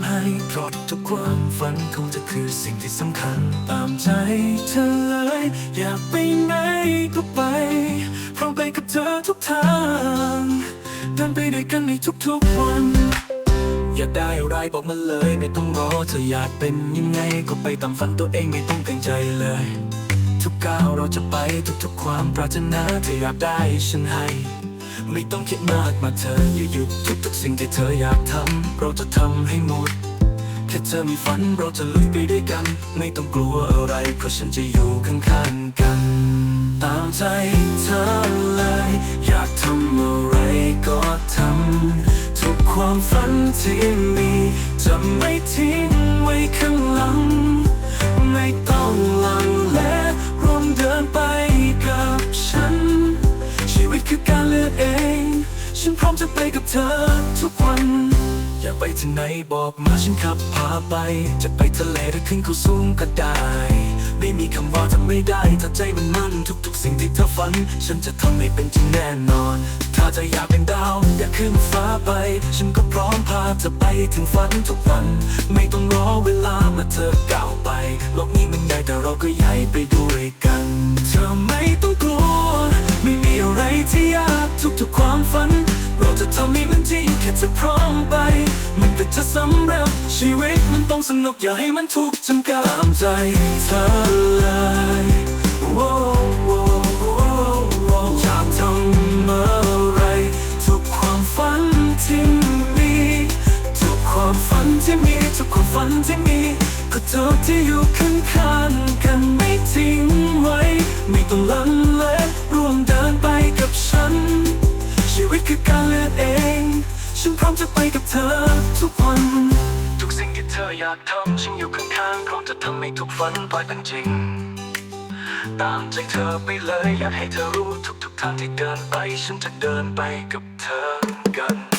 ไม่เพราะทุกความฝันคงจะคือสิ่งที่สำคัญ ตามใจเธอเลย อยากไปไหนก็ไป พร้อมไปกับเธอทุกทางเดินไปด้วยกันในทุกๆวัน อยากได้อะไรบอกมาเลย ไม่ต้องรอเธออยากเป็นยังไงก็ไปตามฝันตัวเองไม่ต้องเกรงใจเลย ทุกก้าวเราจะไปทุกๆความปรารถนาเธออยากได้ฉันให้ ไม่ต้องคิดมากมาเธออย่าหยุดทุกๆสิ่งที่เธออยากทำเราจะทำให้หมดแค่เธอมีฝันเราจะลุยไปด้วยกัน ไม่ต้องกลัวอะไรเพราะฉันจะอยู่ข้างๆกัน ตามใจเธอเลย อยากทำอะไรก็ทำทุกความฝันที่มี จะไม่ทิ้งไว้ข้างหลัง เลือกเอง ฉันพร้อมจะไปกับเธอทุกวัน อยากไปที่ไหนบอกมาฉันขับพาไป จะไปทะเลหรือขึ้นเขาสูงก็ได้ ไม่มีคำว่าทำไม่ได้ ถ้าใจมันมั่นทุกๆ สิ่งที่เธอฝัน ฉันจะทำให้เป็นจริงแน่นอน ถ้าเธออยากเป็นดาวอยากขึ้นฟ้าไป ฉันก็พร้อมพาเธอไปถึงฝันทุกวัน ไม่ต้องรอเวลามาเธอก้าวไป โลกนี้มันใหญ่แต่เราก็ใหญ่ไปด้วยกัน ความฝัน เราจะทำให้มันจริงแค่เธอพร้อมไป มันก็จะสำเร็จชีวิตมันต้องสนุกอย่าให้มันถูกข์จำกัดตามใจเธอเลยอยากทำอะไรทุกความฝันที่มีทุกความฝันที่มีทุกความฝันที่มีก็เธอที่อยู่ข้างๆกันไม่ทิ้งไว้ ไม่ต้องลัง วิตคือการเลือกเอง ฉันพร้อมจะไปกับเธอทุกวัน ทุกสิ่งที่เธออยากทำฉันอยู่ข้างๆพร้อมจะทำให้ทุกฝันกลายเป็นจริง ตามใจเธอไปเลยอยากให้เธอรู้ทุกๆทางที่เดินไป ฉันจะเดินไปกับเธอกัน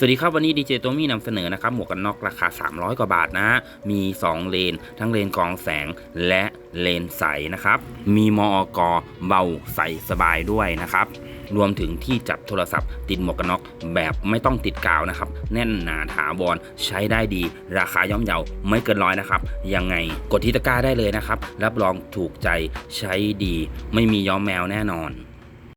สวัสดีครับวันนี้ดีเจตัวมี่นำเสนอนะครับหมวกกันน็อกราคา 300 กว่าบาทนะฮะมี 2 เลน ทั้งเลนกองแสงและเลนใสนะครับ มีมอกเบาใสสบายด้วยนะครับ รวมถึงที่จับโทรศัพท์ติดหมวกกันน็อกแบบไม่ต้องติดกาวนะครับ แน่นหนาถาวรใช้ได้ดี ราคาย่อมเยาไม่เกินร้อยนะครับ ยังไงกดที่ตะกร้าได้เลยนะครับ รับรองถูกใจใช้ดี ไม่มีย้อมแมวแน่นอน